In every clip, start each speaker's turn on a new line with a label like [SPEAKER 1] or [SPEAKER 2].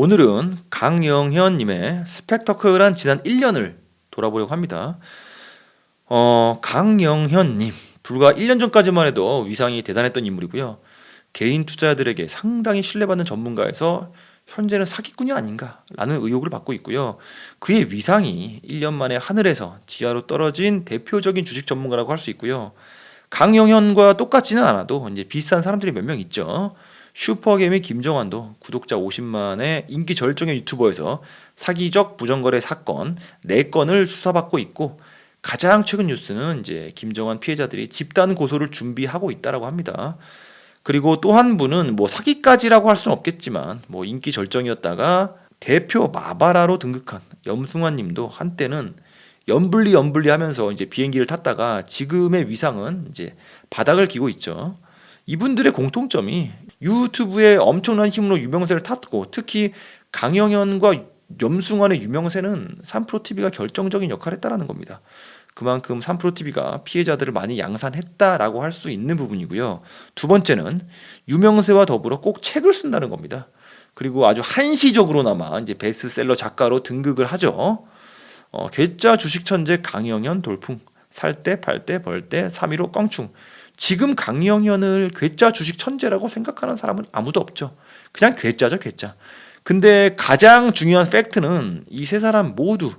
[SPEAKER 1] 오늘은 강영현님의 스펙터클한 지난 1년을 돌아보려고 합니다. 어, 강영현님 불과 1년 전까지만 해도 위상이 대단했던 인물이고요. 개인 투자자들에게 상당히 신뢰받는 전문가에서 현재는 사기꾼이 아닌가라는 의혹을 받고 있고요. 그의 위상이 1년 만에 하늘에서 지하로 떨어진 대표적인 주식 전문가라고 할 수 있고요. 강영현과 똑같지는 않아도 이제 비슷한 사람들이 몇 명 있죠. 슈퍼게임의 김정환도 구독자 50만의 인기 절정의 유튜버에서 사기적 부정거래 사건 4건을 수사받고 있고 가장 최근 뉴스는 이제 김정환 피해자들이 집단 고소를 준비하고 있다라고 합니다. 그리고 또 한 분은 뭐 사기까지라고 할 수는 없겠지만 뭐 인기 절정이었다가 대표 마바라로 등극한 염승환 님도 한때는 연불리 연불리 하면서 이제 비행기를 탔다가 지금의 위상은 이제 바닥을 기고 있죠. 이분들의 공통점이 유튜브에 엄청난 힘으로 유명세를 탔고 특히 강영현과 염승환의 유명세는 3프로TV가 결정적인 역할을 했다라는 겁니다. 그만큼 3프로TV가 피해자들을 많이 양산했다라고 할 수 있는 부분이고요. 두 번째는 유명세와 더불어 꼭 책을 쓴다는 겁니다. 그리고 아주 한시적으로나마 이제 베스트셀러 작가로 등극을 하죠. 어, 괴짜 주식 천재 강영현 돌풍 살 때 팔 때 벌 때315 껑충 지금 강영현을 괴짜 주식 천재라고 생각하는 사람은 아무도 없죠. 그냥 괴짜죠, 괴짜. 근데 가장 중요한 팩트는 이 세 사람 모두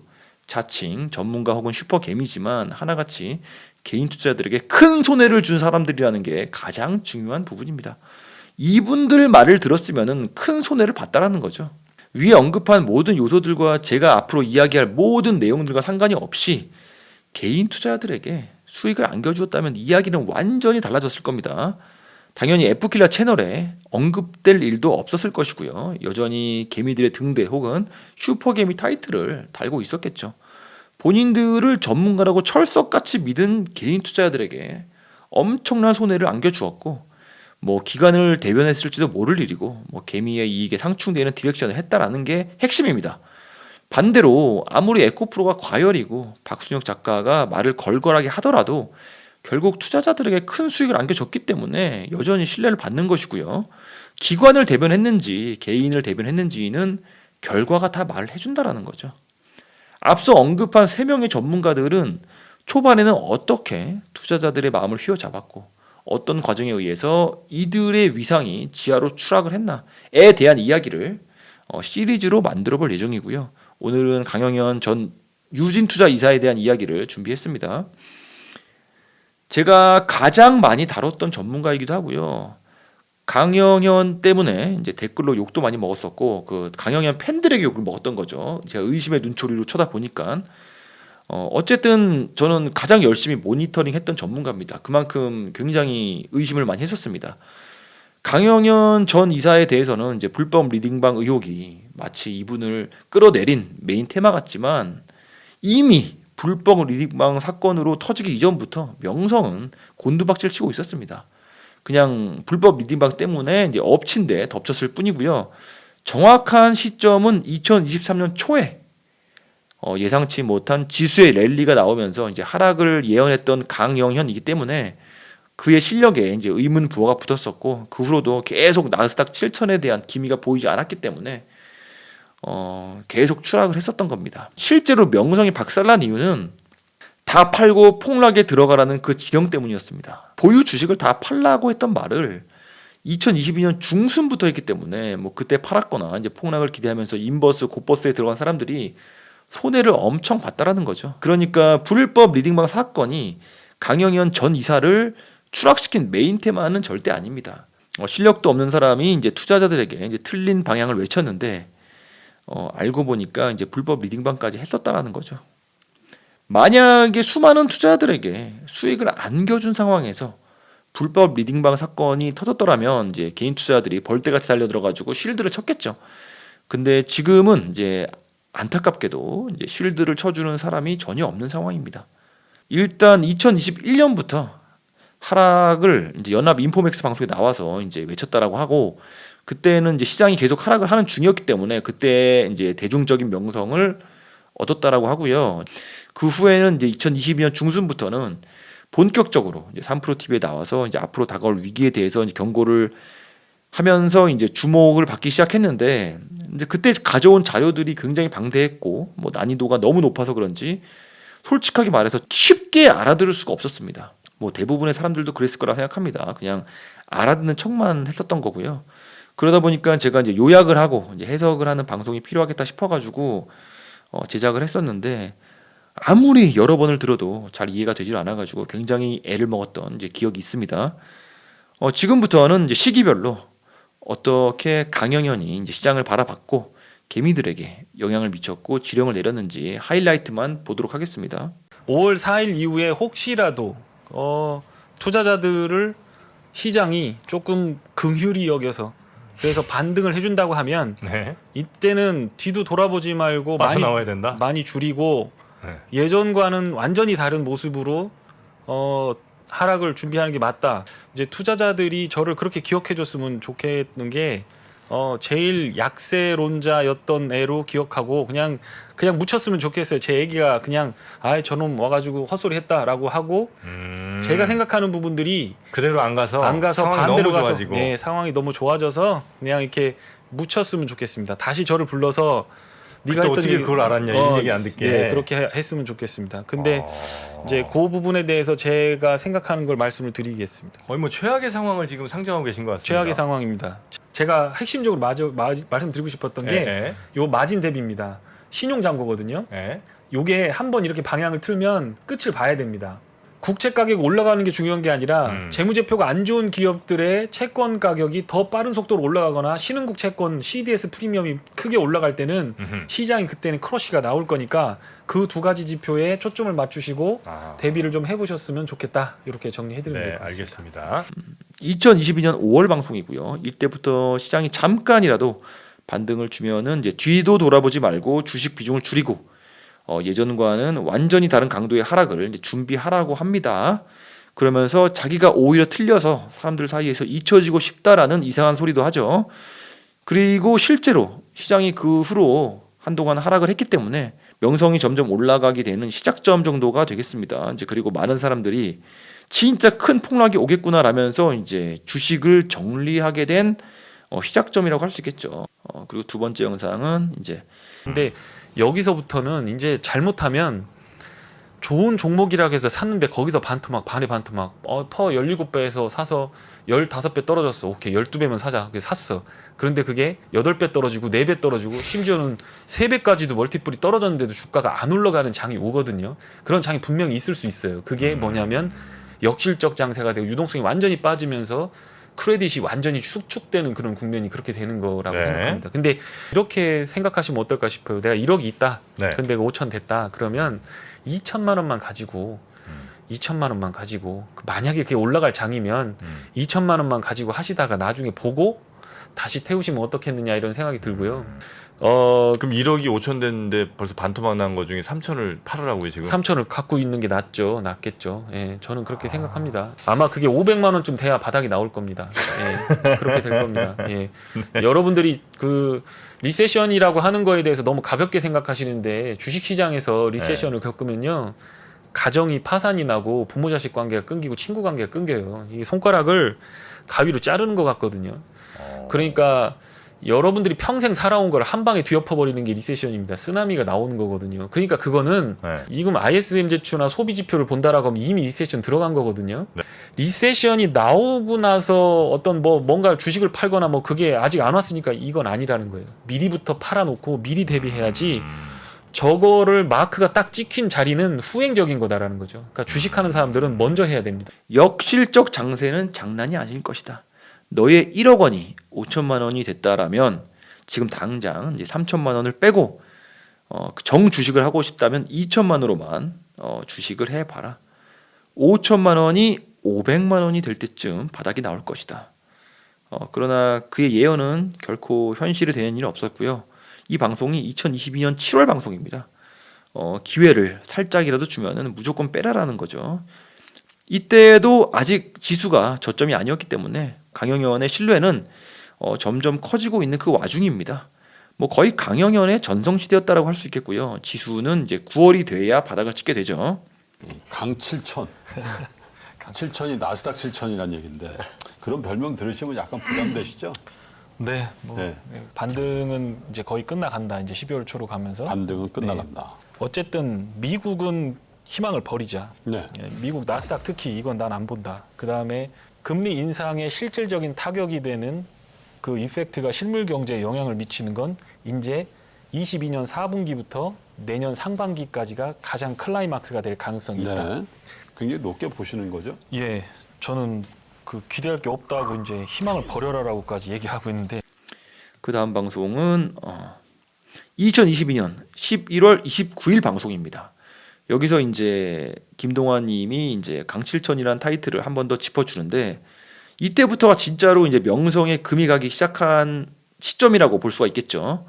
[SPEAKER 1] 자칭 전문가 혹은 슈퍼 개미지만 하나같이 개인 투자자들에게 큰 손해를 준 사람들이라는 게 가장 중요한 부분입니다. 이분들 말을 들었으면 큰 손해를 봤다라는 거죠. 위에 언급한 모든 요소들과 제가 앞으로 이야기할 모든 내용들과 상관이 없이 개인 투자자들에게 수익을 안겨주었다면 이야기는 완전히 달라졌을 겁니다. 당연히 F킬라 채널에 언급될 일도 없었을 것이고요. 여전히 개미들의 등대 혹은 슈퍼개미 타이틀을 달고 있었겠죠. 본인들을 전문가라고 철석같이 믿은 개인 투자자들에게 엄청난 손해를 안겨주었고 뭐 기관을 대변했을지도 모를 일이고 뭐 개미의 이익에 상충되는 디렉션을 했다라는 게 핵심입니다. 반대로 아무리 에코프로가 과열이고 박순혁 작가가 말을 걸걸하게 하더라도 결국 투자자들에게 큰 수익을 안겨줬기 때문에 여전히 신뢰를 받는 것이고요. 기관을 대변했는지 개인을 대변했는지는 결과가 다 말을 해준다라는 거죠. 앞서 언급한 세 명의 전문가들은 초반에는 어떻게 투자자들의 마음을 휘어잡았고 어떤 과정에 의해서 이들의 위상이 지하로 추락을 했나에 대한 이야기를 어, 시리즈로 만들어 볼 예정이고요. 오늘은 강영현 전 유진투자 이사에 대한 이야기를 준비했습니다. 제가 가장 많이 다뤘던 전문가이기도 하고요. 강영현 때문에 이제 댓글로 욕도 많이 먹었었고 그 강영현 팬들에게 욕을 먹었던 거죠. 제가 의심의 눈초리로 쳐다보니까 어 어쨌든 저는 가장 열심히 모니터링했던 전문가입니다. 그만큼 굉장히 의심을 많이 했었습니다. 강영현 전 이사에 대해서는 이제 불법 리딩방 의혹이 마치 이분을 끌어내린 메인 테마 같지만 이미 불법 리딩방 사건으로 터지기 이전부터 명성은 곤두박질 치고 있었습니다. 그냥 불법 리딩방 때문에 이제 엎친데 덮쳤을 뿐이고요. 정확한 시점은 2023년 초에 어, 예상치 못한 지수의 랠리가 나오면서 이제 하락을 예언했던 강영현이기 때문에 그의 실력에 이제 의문 부호가 붙었었고 그 후로도 계속 나스닥 7천에 대한 기미가 보이지 않았기 때문에 어, 계속 추락을 했었던 겁니다. 실제로 명성이 박살난 이유는 다 팔고 폭락에 들어가라는 그 지령 때문이었습니다. 보유 주식을 다 팔라고 했던 말을 2022년 중순부터 했기 때문에 뭐 그때 팔았거나 이제 폭락을 기대하면서 인버스 곧버스에 들어간 사람들이 손해를 엄청 봤다라는 거죠. 그러니까 불법 리딩방 사건이 강영현 전 이사를 추락시킨 메인 테마는 절대 아닙니다. 어, 실력도 없는 사람이 이제 투자자들에게 이제 틀린 방향을 외쳤는데 어, 알고 보니까 이제 불법 리딩방까지 했었다라는 거죠. 만약에 수많은 투자자들에게 수익을 안겨준 상황에서 불법 리딩방 사건이 터졌더라면 이제 개인 투자자들이 벌떼같이 달려들어가지고 쉴드를 쳤겠죠. 근데 지금은 이제 안타깝게도 이제 쉴드를 쳐주는 사람이 전혀 없는 상황입니다. 일단 2021년부터 하락을 이제 연합 인포맥스 방송에 나와서 이제 외쳤다라고 하고 그때는 이제 시장이 계속 하락을 하는 중이었기 때문에 그때 이제 대중적인 명성을 얻었다라고 하고요. 그 후에는 이제 2022년 중순부터는 본격적으로 이제 3프로 TV에 나와서 이제 앞으로 다가올 위기에 대해서 이제 경고를 하면서 이제 주목을 받기 시작했는데 이제 그때 가져온 자료들이 굉장히 방대했고 뭐 난이도가 너무 높아서 그런지 솔직하게 말해서 쉽게 알아들을 수가 없었습니다. 뭐 대부분의 사람들도 그랬을 거라 생각합니다. 그냥 알아듣는 척만 했었던 거고요. 그러다 보니까 제가 이제 요약을 하고 이제 해석을 하는 방송이 필요하겠다 싶어가지고 어, 제작을 했었는데 아무리 여러 번을 들어도 잘 이해가 되질 않아가지고 굉장히 애를 먹었던 이제 기억이 있습니다. 어, 지금부터는 이제 시기별로 어떻게 강영현이 이제 시장을 바라봤고 개미들에게 영향을 미쳤고 지령을 내렸는지 하이라이트만 보도록 하겠습니다.
[SPEAKER 2] 5월 4일 이후에 혹시라도 어, 투자자들을 시장이 조금 긍휼히 여겨서 그래서 반등을 해준다고 하면
[SPEAKER 3] 네.
[SPEAKER 2] 이때는 뒤도 돌아보지 말고 많이
[SPEAKER 3] 빠져나와야 된다.
[SPEAKER 2] 많이 줄이고
[SPEAKER 3] 네.
[SPEAKER 2] 예전과는 완전히 다른 모습으로 어, 하락을 준비하는 게 맞다. 이제 투자자들이 저를 그렇게 기억해줬으면 좋겠는 게 어, 제일 약세론자였던 애로 기억하고 그냥 그냥 묻혔으면 좋겠어요. 제 얘기가 그냥 아이 저놈 와가지고 헛소리 했다라고 하고
[SPEAKER 3] 음,
[SPEAKER 2] 제가 생각하는 부분들이
[SPEAKER 3] 그대로 안 가서
[SPEAKER 2] 안 가서 반대로 가서
[SPEAKER 3] 좋아지고
[SPEAKER 2] 네, 상황이 너무 좋아져서 그냥 이렇게 묻혔으면 좋겠습니다. 다시 저를 불러서 네가 했던
[SPEAKER 3] 어떻게
[SPEAKER 2] 얘기-
[SPEAKER 3] 그걸 알았냐 이런 얘기 안 듣게.
[SPEAKER 2] 네, 그렇게 해- 했으면 좋겠습니다. 근데
[SPEAKER 3] 어,
[SPEAKER 2] 이제 그 부분에 대해서 제가 생각하는 걸 말씀을 드리겠습니다.
[SPEAKER 3] 거의 뭐 최악의 상황을 지금 상정하고 계신 것 같습니다.
[SPEAKER 2] 최악의 상황입니다. 제가 핵심적으로 마저, 마, 말씀드리고 싶었던 게
[SPEAKER 3] 예,
[SPEAKER 2] 요 마진 대비입니다. 신용 잔고거든요.
[SPEAKER 3] 예.
[SPEAKER 2] 요게 한번 이렇게 방향을 틀면 끝을 봐야 됩니다. 국채 가격 올라가는 게 중요한 게 아니라
[SPEAKER 3] 음.
[SPEAKER 2] 재무제표가 안 좋은 기업들의 채권 가격이 더 빠른 속도로 올라가거나 신흥국 채권 CDS 프리미엄이 크게 올라갈 때는
[SPEAKER 3] 음흠.
[SPEAKER 2] 시장이 그때는 크러쉬가 나올 거니까 그 두 가지 지표에 초점을 맞추시고
[SPEAKER 3] 아,
[SPEAKER 2] 대비를 좀 해보셨으면 좋겠다 이렇게 정리해드리면 될
[SPEAKER 3] 네,
[SPEAKER 2] 것 같습니다.
[SPEAKER 3] 알겠습니다.
[SPEAKER 1] 2022년 5월 방송이고요. 이때부터 시장이 잠깐이라도 반등을 주면은 이제 뒤도 돌아보지 말고 주식 비중을 줄이고 어, 예전과는 완전히 다른 강도의 하락을 준비하라고 합니다. 그러면서 자기가 오히려 틀려서 사람들 사이에서 잊혀지고 싶다라는 이상한 소리도 하죠. 그리고 실제로 시장이 그 후로 한동안 하락을 했기 때문에 명성이 점점 올라가게 되는 시작점 정도가 되겠습니다. 이제 그리고 많은 사람들이 진짜 큰 폭락이 오겠구나라면서 이제 주식을 정리하게 된 어, 시작점이라고 할 수 있겠죠. 어, 그리고 두 번째 영상은 이제
[SPEAKER 2] 근데 여기서부터는 이제 잘못하면 좋은 종목이라고 해서 샀는데 거기서 반토막 반에 반토막 어, 퍼 17배에서 사서 15배 떨어졌어. 오케이 12배면 사자. 그래서 샀어. 그런데 그게 8배 떨어지고 4배 떨어지고 심지어는 3배까지도 멀티플이 떨어졌는데도 주가가 안 올라가는 장이 오거든요. 그런 장이 분명히 있을 수 있어요. 그게 뭐냐면 역실적 장세가 되고 유동성이 완전히 빠지면서 크레딧이 완전히 축축되는 그런 국면이 그렇게 되는 거라고
[SPEAKER 3] 네.
[SPEAKER 2] 생각합니다. 근데 이렇게 생각하시면 어떨까 싶어요. 내가 1억이 있다.
[SPEAKER 3] 네.
[SPEAKER 2] 근데 5천 됐다. 그러면 2천만 원만 가지고
[SPEAKER 3] 음.
[SPEAKER 2] 2천만 원만 가지고 그 만약에 그게 올라갈 장이면
[SPEAKER 3] 음.
[SPEAKER 2] 2천만 원만 가지고 하시다가 나중에 보고 다시 태우시면 어떻겠느냐 이런 생각이 들고요. 어
[SPEAKER 4] 그럼 1억이 5천 됐는데 벌써 반토막 난 거 중에 3천을 팔으라고요 지금?
[SPEAKER 2] 3천을 갖고 있는 게 낫죠. 낫겠죠. 예, 저는 그렇게 생각합니다. 아마 그게 500만 원쯤 돼야 바닥이 나올 겁니다. 예, 그렇게 될 겁니다. 예. 여러분들이 그 리세션이라고 하는 거에 대해서 너무 가볍게 생각하시는데 주식 시장에서 리세션을 겪으면요. 가정이 파산이 나고 부모 자식 관계가 끊기고 친구 관계가 끊겨요. 이 손가락을 가위로 자르는 것 같거든요. 그러니까 여러분들이 평생 살아온 걸 한 방에 뒤엎어 버리는 게 리세션입니다. 쓰나미가 나오는 거거든요. 그러니까 그거는
[SPEAKER 3] 네.
[SPEAKER 2] 이금 ISM 지수나 소비 지표를 본다라고 하면 이미 리세션 들어간 거거든요.
[SPEAKER 3] 네.
[SPEAKER 2] 리세션이 나오고 나서 어떤 뭐 뭔가 주식을 팔거나 뭐 그게 아직 안 왔으니까 이건 아니라는 거예요. 미리부터 팔아놓고 미리 대비해야지 저거를 마크가 딱 찍힌 자리는 후행적인 거다라는 거죠. 그러니까 주식하는 사람들은 먼저 해야 됩니다.
[SPEAKER 1] 역실적 장세는 장난이 아닐 것이다. 너의 1억 원이 5천만 원이 됐다라면 지금 당장 이제 3천만 원을 빼고 어, 정 주식을 하고 싶다면 2천만 원으로만 어, 주식을 해봐라. 5천만 원이 500만 원이 될 때쯤 바닥이 나올 것이다. 어, 그러나 그의 예언은 결코 현실이 되는 일은 없었고요. 이 방송이 2022년 7월 방송입니다. 어, 기회를 살짝이라도 주면은 무조건 빼라라는 거죠. 이때도 아직 지수가 저점이 아니었기 때문에 강영현의 신뢰는 어, 점점 커지고 있는 그 와중입니다. 뭐 거의 강영현의 전성시대였다라고 할 수 있겠고요. 지수는 이제 9월이 돼야 바닥을 찍게 되죠.
[SPEAKER 5] 강칠천 7천이 나스닥 7천이란 얘기인데 그런 별명 들으시면 약간 부담되시죠?
[SPEAKER 2] 네, 뭐
[SPEAKER 5] 네.
[SPEAKER 2] 네, 반등은 이제 거의 끝나간다. 이제 12월 초로 가면서
[SPEAKER 5] 반등은 끝나간다.
[SPEAKER 2] 어쨌든 미국은 희망을 버리자.
[SPEAKER 5] 네.
[SPEAKER 2] 예, 미국 나스닥 특히 이건 난 안 본다. 그 다음에 금리 인상의 실질적인 타격이 되는 그 이펙트가 실물 경제에 영향을 미치는 건 이제 22년 4분기부터 내년 상반기까지가 가장 클라이막스가 될 가능성이 있다.
[SPEAKER 5] 네. 굉장히 높게 보시는 거죠?
[SPEAKER 2] 예, 저는 그 기대할 게 없다고 이제 희망을 버려라라고까지 얘기하고 있는데
[SPEAKER 1] 그 다음 방송은 어, 2022년 11월 29일 방송입니다. 여기서 이제 김동완 님이 이제 강칠천이란 타이틀을 한 번 더 짚어주는데 이때부터가 진짜로 이제 명성에 금이 가기 시작한 시점이라고 볼 수가 있겠죠.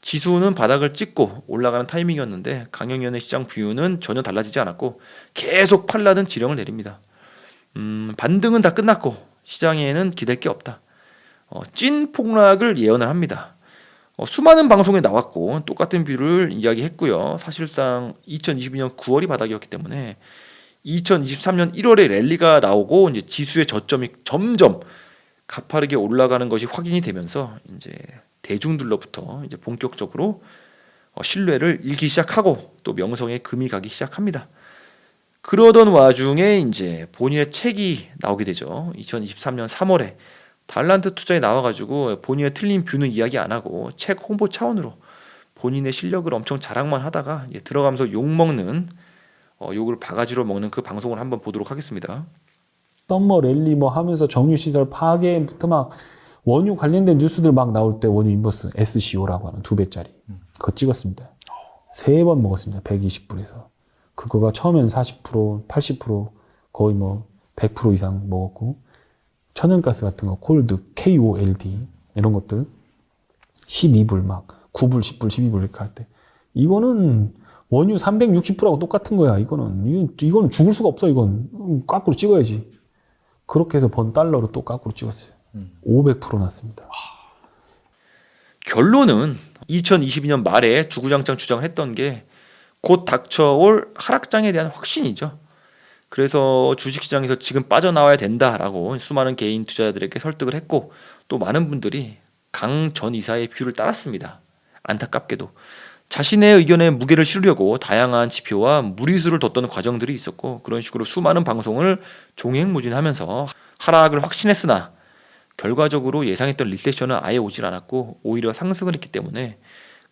[SPEAKER 1] 지수는 바닥을 찍고 올라가는 타이밍이었는데 강영현의 시장 뷰는 전혀 달라지지 않았고 계속 팔라는 지령을 내립니다. 음, 반등은 다 끝났고 시장에는 기댈 게 없다. 어, 찐 폭락을 예언을 합니다. 어, 수많은 방송에 나왔고 똑같은 뷰를 이야기했고요. 사실상 2022년 9월이 바닥이었기 때문에 2023년 1월에 랠리가 나오고 이제 지수의 저점이 점점 가파르게 올라가는 것이 확인이 되면서 이제 대중들로부터 이제 본격적으로 어, 신뢰를 잃기 시작하고 또 명성에 금이 가기 시작합니다. 그러던 와중에 이제 본인의 책이 나오게 되죠. 2023년 3월에 달란트 투자에 나와가지고 본인의 틀린 뷰는 이야기 안 하고 책 홍보 차원으로 본인의 실력을 엄청 자랑만 하다가 이제 들어가면서 욕 먹는 어, 욕을 바가지로 먹는 그 방송을 한번 보도록 하겠습니다.
[SPEAKER 6] 썸머 랠리 뭐 하면서 정유 시설 파괴부터 막 원유 관련된 뉴스들 막 나올 때 원유 인버스 SCO라고 하는 두 배짜리 그거 찍었습니다. 세 번 먹었습니다. 120불에서. 그거가 처음엔 40%, 80% 거의 뭐 100% 이상 먹었고 천연가스 같은 거 콜드, KOLD 이런 것들 12불 막 9불, 10불, 12불 이렇게 할 때 이거는 원유 360불하고 똑같은 거야. 이거는 이건, 죽을 수가 없어. 이건 음, 거꾸로 찍어야지. 그렇게 해서 번 달러로 또 거꾸로 찍었어요. 500% 났습니다.
[SPEAKER 1] 결론은 2022년 말에 주구장창 주장을 했던 게 곧 닥쳐올 하락장에 대한 확신이죠. 그래서 주식시장에서 지금 빠져나와야 된다라고 수많은 개인 투자자들에게 설득을 했고 또 많은 분들이 강 전 이사의 뷰를 따랐습니다. 안타깝게도 자신의 의견에 무게를 실으려고 다양한 지표와 무리수를 뒀던 과정들이 있었고 그런 식으로 수많은 방송을 종횡무진하면서 하락을 확신했으나 결과적으로 예상했던 리세션은 아예 오질 않았고 오히려 상승을 했기 때문에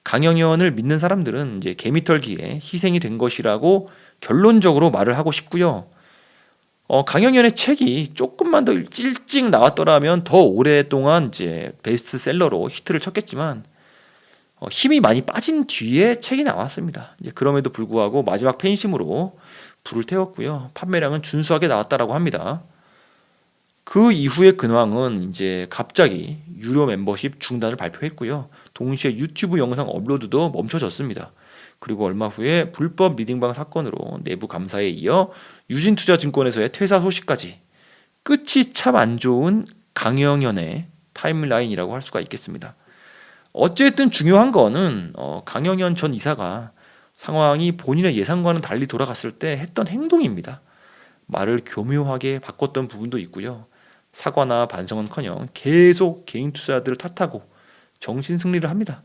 [SPEAKER 1] 강영현을 믿는 사람들은 이제 개미털기에 희생이 된 것이라고 결론적으로 말을 하고 싶고요. 어, 강영현의 책이 조금만 더 일찍 나왔더라면 더 오랫동안 이제 베스트셀러로 히트를 쳤겠지만 어, 힘이 많이 빠진 뒤에 책이 나왔습니다. 이제 그럼에도 불구하고 마지막 팬심으로 불을 태웠고요. 판매량은 준수하게 나왔다라고 합니다. 그 이후의 근황은 이제 갑자기 유료 멤버십 중단을 발표했고요. 동시에 유튜브 영상 업로드도 멈춰졌습니다. 그리고 얼마 후에 불법 리딩방 사건으로 내부 감사에 이어 유진투자증권에서의 퇴사 소식까지 끝이 참 안 좋은 강영현의 타임라인이라고 할 수가 있겠습니다. 어쨌든 중요한 거는 어, 강영현 전 이사가 상황이 본인의 예상과는 달리 돌아갔을 때 했던 행동입니다. 말을 교묘하게 바꿨던 부분도 있고요. 사과나 반성은커녕 계속 개인 투자들을 탓하고 정신 승리를 합니다.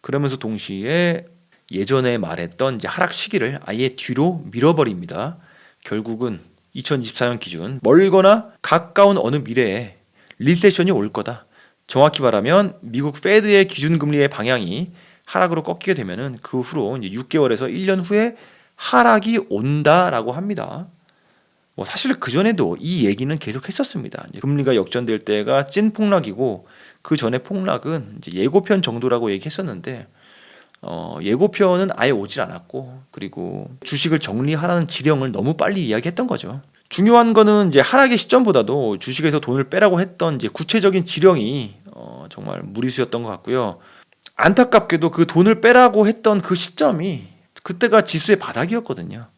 [SPEAKER 1] 그러면서 동시에 예전에 말했던 하락 시기를 아예 뒤로 밀어버립니다. 결국은 2024년 기준 멀거나 가까운 어느 미래에 리세션이 올 거다. 정확히 말하면 미국 페드의 기준금리의 방향이 하락으로 꺾이게 되면은 그 후로 이제 6개월에서 1년 후에 하락이 온다라고 합니다. 뭐 사실 그 전에도 이 얘기는 계속 했었습니다. 금리가 역전될 때가 찐 폭락이고 그 전에 폭락은 예고편 정도라고 얘기했었는데 어, 예고편은 아예 오질 않았고 그리고 주식을 정리하라는 지령을 너무 빨리 이야기했던 거죠. 중요한 거는 이제 하락의 시점보다도 주식에서 돈을 빼라고 했던 이제 구체적인 지령이 어, 정말 무리수였던 것 같고요. 안타깝게도 그 돈을 빼라고 했던 그 시점이 그때가 지수의 바닥이었거든요.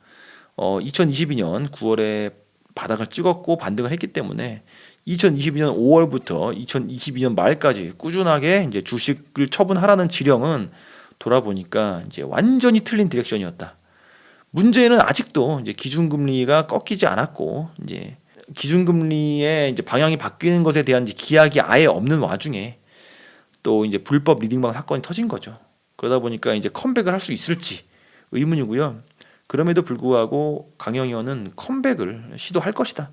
[SPEAKER 1] 어, 2022년 9월에 바닥을 찍었고 반등을 했기 때문에 2022년 5월부터 2022년 말까지 꾸준하게 이제 주식을 처분하라는 지령은 돌아보니까 이제 완전히 틀린 디렉션이었다. 문제는 아직도 이제 기준금리가 꺾이지 않았고 이제 기준금리의 이제 방향이 바뀌는 것에 대한 기약이 아예 없는 와중에 또 이제 불법 리딩방 사건이 터진 거죠. 그러다 보니까 이제 컴백을 할 수 있을지 의문이고요. 그럼에도 불구하고 강영현은 컴백을 시도할 것이다.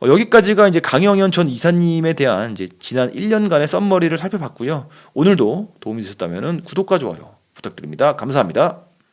[SPEAKER 1] 어, 여기까지가 이제 강영현 전 이사님에 대한 이제 지난 1년간의 썸머리를 살펴봤고요. 오늘도 도움이 되셨다면 구독과 좋아요 부탁드립니다. 감사합니다.